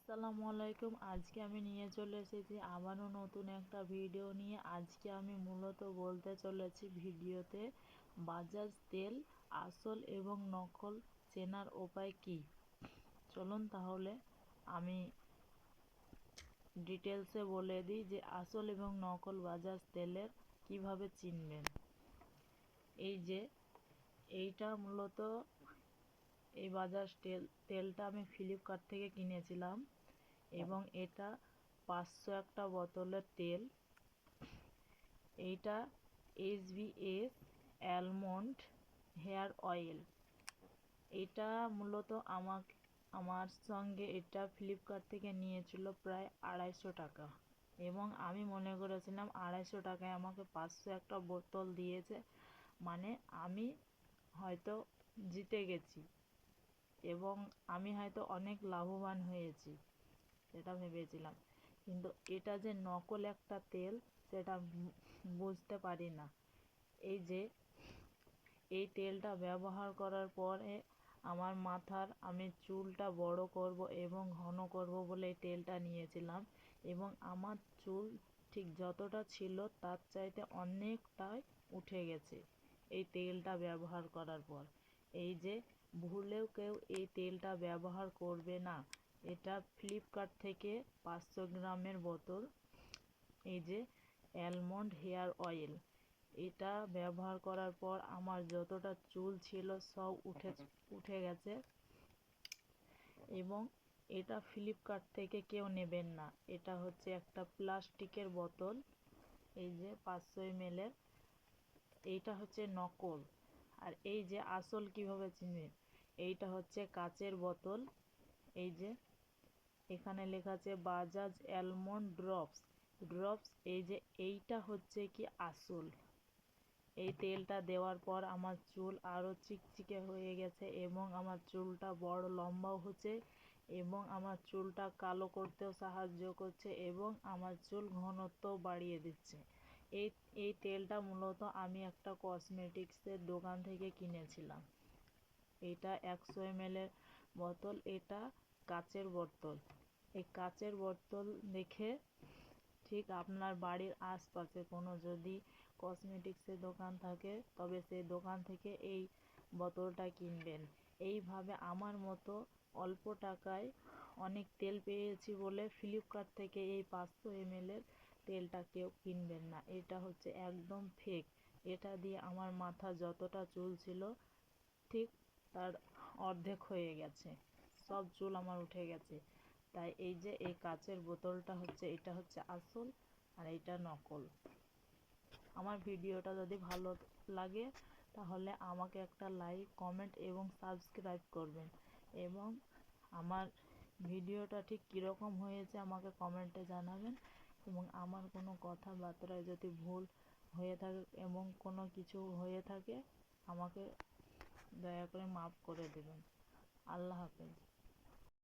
আসসালামু আলাইকুম। আজকে আমি নিয়ে চলে এসেছি আবারও নতুন একটা ভিডিও নিয়ে। আজকে আমি মূলত বলতে চলেছি ভিডিওতে বাজাজ তেল, আসল এবং নকল চেনার উপায় কি? চলুন তাহলে আমি ডিটেলসে বলে দিই যে আসল এবং নকল বাজাজ তেলের কীভাবে চিনবেন। এই যে, এইটা মূলত এই বাজাজ তেল, তেলটা আমি ফ্লিপকার্ট থেকে কিনেছিলাম এবং এটা পাঁচশো একটা বোতলের তেল। এইটা এস অ্যালমন্ড হেয়ার অয়েল এটা মূলত আমাক, আমার সঙ্গে এটা ফ্লিপকার্ট থেকে নিয়েছিল প্রায় আড়াইশো টাকা এবং আমি মনে করেছিলাম আড়াইশো টাকায় আমাকে পাঁচশো একটা বোতল দিয়েছে। মানে আমি হয়তো জিতে গেছি। এবং আমি হয়তো অনেক লাভবান হয়েছি, সেটা ভেবেছিলাম। কিন্তু এটা যে নকল একটা তেল, সেটা বুঝতে পারি না। এই যে, এই তেলটা ব্যবহার করার পরে আমার মাথার আমি চুলটা বড় করব এবং ঘন করব বলে এই তেলটা নিয়েছিলাম এবং আমার চুল ঠিক যতটা ছিল তার চাইতে অনেকটাই উঠে গেছে এই তেলটা ব্যবহার করার পর। এই যে ভুলেও কেউ এই তেলটা ব্যবহার করবে না। এটা ফ্লিপকার্ট থেকে পাঁচশো গ্রামের বোতল। এই যে, অ্যালমন্ড হেয়ার অয়েল। এটা ব্যবহার করার পর আমার যতটা চুল ছিল সব উঠে উঠে গেছে। এবং এটা ফ্লিপকার্ট থেকে কেউ নেবেন না। এটা হচ্ছে একটা প্লাস্টিকের বোতল। এই যে, পাঁচশো এমএলের। এইটা হচ্ছে নকল। আর এই যে আসল কীভাবে চিনবেন এইটা হচ্ছে কাচের বোতল। এই যে এখানে লেখা আছে বাজাজ অ্যালমন্ড ড্রপস। ড্রপস, এই যে এইটা হচ্ছে কি আসল। এই তেলটা দেওয়ার পর আমার চুল আরও চিকচিকে হয়ে গেছে এবং আমার চুলটা বড় লম্বাও হচ্ছে এবং আমার চুলটা কালো করতেও সাহায্য করছে এবং আমার চুল ঘনত্ব বাড়িয়ে দিচ্ছে। এই এই তেলটা মূলত আমি একটা কসমেটিক্সের দোকান থেকে কিনেছিলাম। এটা একশো এমএলের বোতল, এটা কাচের বোতল। এই কাচের বোতল দেখে ঠিক আপনার বাড়ির আশপাশে কোনো যদি কসমেটিক্সের দোকান থাকে, তবে সেই দোকান থেকে এই বোতলটা কিনবেন। এইভাবে আমার মতো অল্প টাকায় অনেক তেল পেয়েছি বলে ফ্লিপকার্ট থেকে এই পাঁচশো এমএলের তেলটা কেউ কিনবেন না। এটা হচ্ছে একদম ফেক এটা দিয়ে আমার মাথা যতটা চুল ছিল, ঠিক তার অর্ধেক হয়ে গেছে। সব চুল আমার উঠে গেছে। তাই এই যে এই কাচের বোতলটা হচ্ছে, এটা হচ্ছে আসল আর এইটা নকল। আমার ভিডিওটা যদি ভালো লাগে, তাহলে আমাকে একটা লাইক কমেন্ট এবং সাবস্ক্রাইব করবেন। এবং আমার ভিডিওটা ঠিক কীরকম হয়েছে আমাকে কমেন্টে জানাবেন। এবং আমার কোনো কথাবার্তায় যদি ভুল হয়ে থাকে এবং কোনো কিছু হয়ে থাকে, আমাকে দয়া করে মাফ করে দেবেন। আল্লাহ হাফেজ।